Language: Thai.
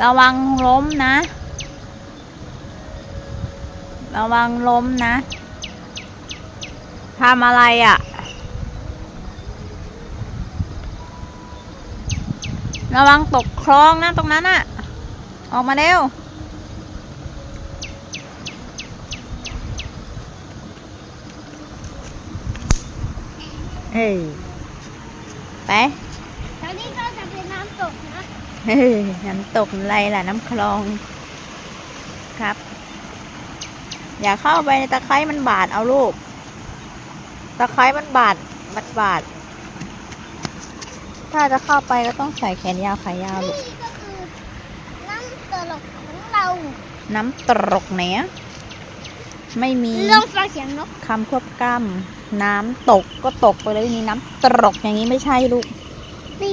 ระวังล้มนะ ระวังล้มนะทำอะไรอะ่ะ ระวังตกคลองนะตรงนั้นอะ่ะ ออกมาเร็วเฮ้ยไปแถวนี้ก็จะเป็นน้ำตกนะ น้ำตกอะไรล่ะน้ำคลองครับ อย่าเข้าไปในตะไคร้มันบาดเอาลูก ตะไคร้มันบาดบาดบาด ถ้าจะเข้าไปก็ต้องใส่แขนยาวขายาวลูกนี่ก็คือน้ำตลกของเรา น้ำตรกเนี้ยไม่มีเรื่องฟังเสียงนกคำควบกล้ำน้ำตกก็ตกไปเลยนี่น้ำตรกอย่างนี้ไม่ใช่ลูกตี